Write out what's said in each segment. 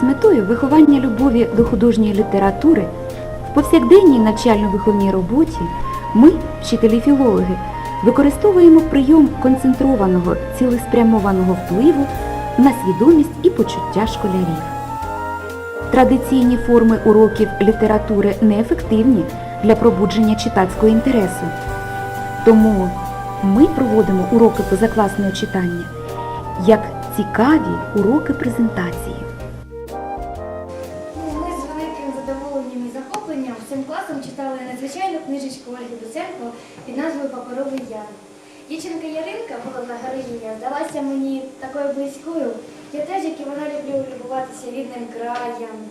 З метою виховання любові до художньої літератури в повсякденній навчально-виховній роботі ми, вчителі-філологи, використовуємо прийом концентрованого цілеспрямованого впливу на свідомість і почуття школярів. Традиційні форми уроків літератури неефективні для пробудження читацького інтересу. Тому ми проводимо уроки позакласного читання як цікаві уроки презентації. Надзвичайну книжечку Ольги Дуценко під назвою Паперовий яр. Дівчинка Яринка, головна героїня, здалася мені такою близькою. Я теж, як і вона, люблю любуватися рідним краєм,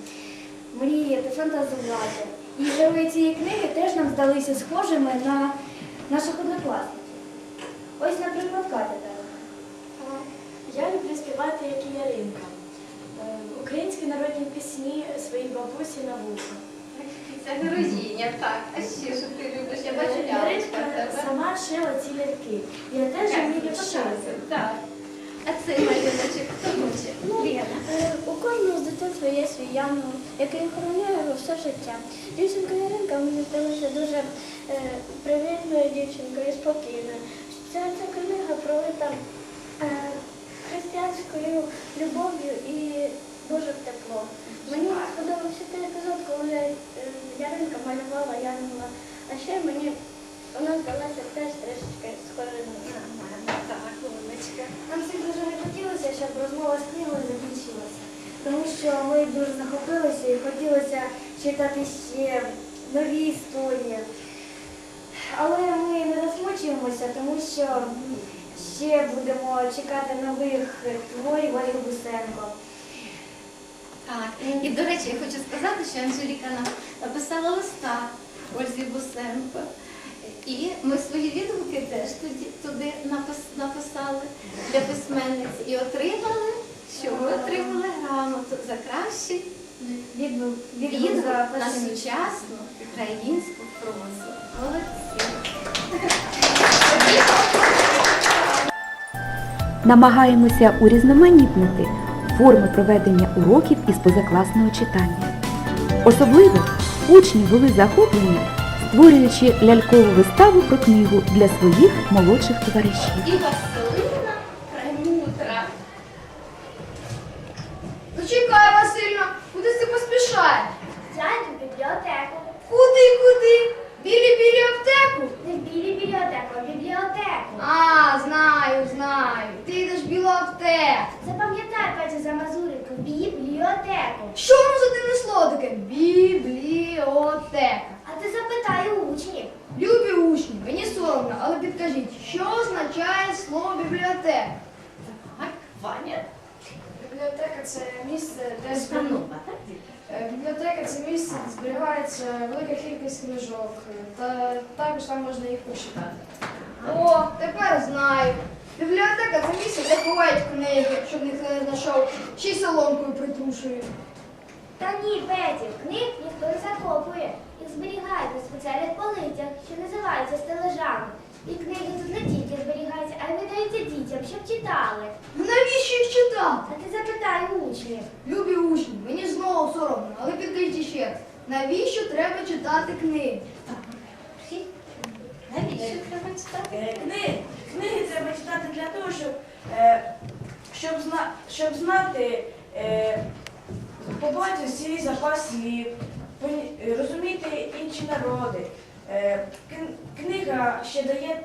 мріяти, фантазувати. І герої цієї книги теж нам здалися схожими на наших однокласників. Ось, наприклад, Катя. Я люблю співати, як і Яринка. Е, Українські народні пісні своїй бабусі на вухо. Це героїня, так. А ще що ти любиш? Я бачу Яринка лялечка в тебе. сама шила ці ляльки. Я теж вмію ти шити. Так. А цей малюночок хто хоче? Лена. Е, У кожного з дитинства є свій янголь, який охороняє його все життя. Дівчинка Яринка мені здалася дуже е, привітною дівчинкою, і спокійною. Ця, ця книга пролита е, християнською любов'ю і дуже тепло. Мені сподобався той епізод, коли е, Яринка малювала янгола, а ще мені вона здалася теж трішечки схожою на мене. Нам всім дуже не хотілося, щоб розмова з книгою закінчилася, тому що ми дуже захопилися і хотілося читати ще нові історії. Але ми не засмучуємося, тому що ще будемо чекати нових творів Ольги Бусенко. Так. І, до речі, я хочу сказати, що Анжеліка нам написала листа Ользі Бусенко. І ми свої відгуки теж туди напис- написали для письменниць і отримали, що ми отримали грамоту за кращий Відгук на сучасну українську прозу. Молодці. Намагаємося урізноманітнити форми проведення уроків із позакласного читання. Особливо учні були захоплені, створюючи лялькову виставу про книгу для своїх молодших товаришів. І Василина Премудра. Зачекай, Васильна, куди ти поспішаєш? В бібліотеку. Куди, куди? Білі білі аптеку? Не білі бібліотеку, а бібліотеку. А, знаю, знаю. Ти йдеш в білу аптеку. Запам'ятай, Петя за Мазуренко, бібліотеку. Що воно за дивне слово таке? Бібліотека. А ти запитай у учнів. Любі учні, мені соромно, але підкажіть, що означає слово бібліотека? Так, Ваня. Бібліотека це місце, де зберігається. Е, Бібліотека це місце, де зберігається велика кількість книжок, е, та також там можна їх почитати. О, тепер знаю. Бібліотека це місце, де ховають книги, щоб ніхто не знайшов, ще й соломкою притрушують. Та ні, Петя, книг ніхто не закопує. Їх зберігають на спеціальних полицях, що називаються стележами. І книги тут не тільки зберігаються, а й видаються дітям, щоб читали. Ну навіщо їх читати? А ти запитай учнів. Любі учні, мені знову соромно, але підкажіть ще раз. Навіщо треба читати книги? Навіщо треба читати? Е, Книги, книги треба читати для того, щоб, е, щоб, зна, щоб знати, е, побачити свій запас слів, е, розуміти інші народи. Е, книга ще дає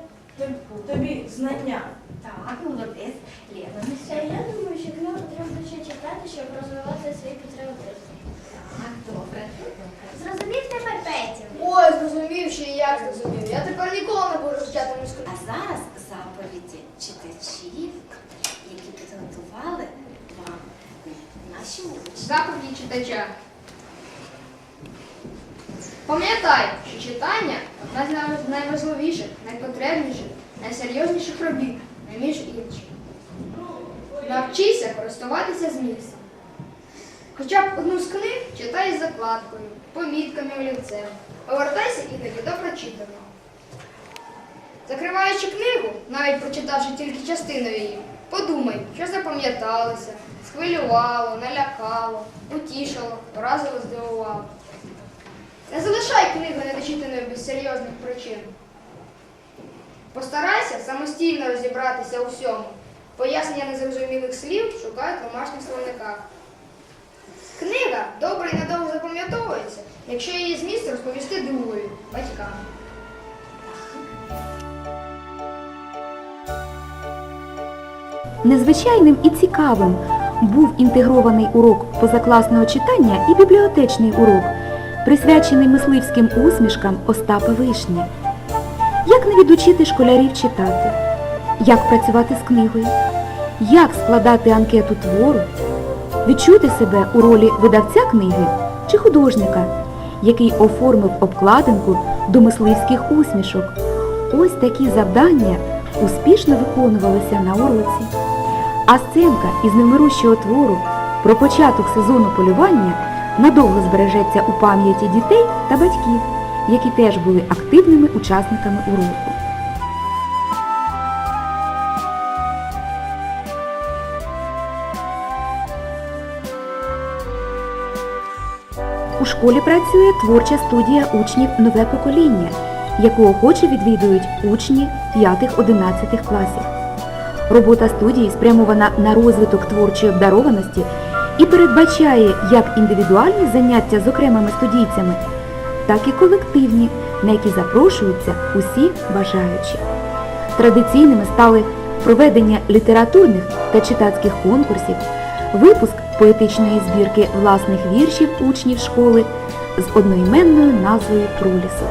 тобі знання. Так, молодець. Лена, ну Ще я думаю, що книгу треба ще читати, щоб розвивати свій патріотизм. Так, добре. Зрозумів тепер Петя? Ой, зрозумів, що і я зрозумів. Я тепер ніколи не буду читати міську. А зараз заповіді читачів, які підготували вам наші. Заповіді читача. Пам'ятай, що читання одна з найважливіших, найпотребніших, найсерйозніших робіт, не між іншим. Навчися користуватися змістом. Хоча б одну з книг читай з закладкою, помітками олівцем. Повертайся іноді до прочитаного. Закриваючи книгу, навіть прочитавши тільки частину її, Подумай, що запам'яталося, схвилювало, налякало, утішило, вразило, здивувало. Не залишай книгу недочитаною без серйозних причин. Постарайся самостійно розібратися у всьому. Пояснення незрозумілих слів шукай в домашніх словниках. Книга добре і надовго запам'ятовується, якщо її зміст розповісти другові, батькам. Незвичайним і цікавим був інтегрований урок позакласного читання і бібліотечний урок, присвячений мисливським усмішкам Остапа Вишні. Як не відучити школярів читати, як працювати з книгою, як складати анкету твору, відчути себе у ролі видавця книги чи художника, який оформив обкладинку до мисливських усмішок. Ось такі завдання успішно виконувалися на уроці. А сценка із невмирущого твору про початок сезону полювання надовго збережеться у пам'яті дітей та батьків, які теж були активними учасниками уроку. У школі працює творча студія учнів Нове покоління, яку охоче відвідують учні 5-11 класів. Робота студії спрямована на розвиток творчої обдарованості і передбачає як індивідуальні заняття з окремими студійцями, так і колективні, на які запрошуються усі бажаючі. Традиційними стали проведення літературних та читацьких конкурсів, випуск поетичної збірки власних віршів учнів школи з одноіменною назвою Пролісок.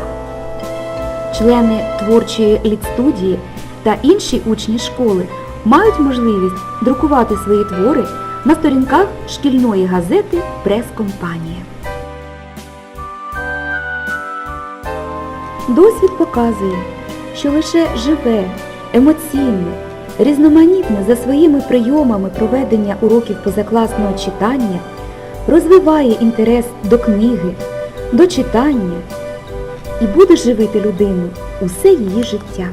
Члени творчої літстудії та інші учні школи мають можливість друкувати свої твори на сторінках шкільної газети Прес-компанія. Досвід показує, що лише живе, емоційне, різноманітне за своїми прийомами проведення уроків позакласного читання розвиває інтерес до книги, до читання і буде живити людину усе її життя.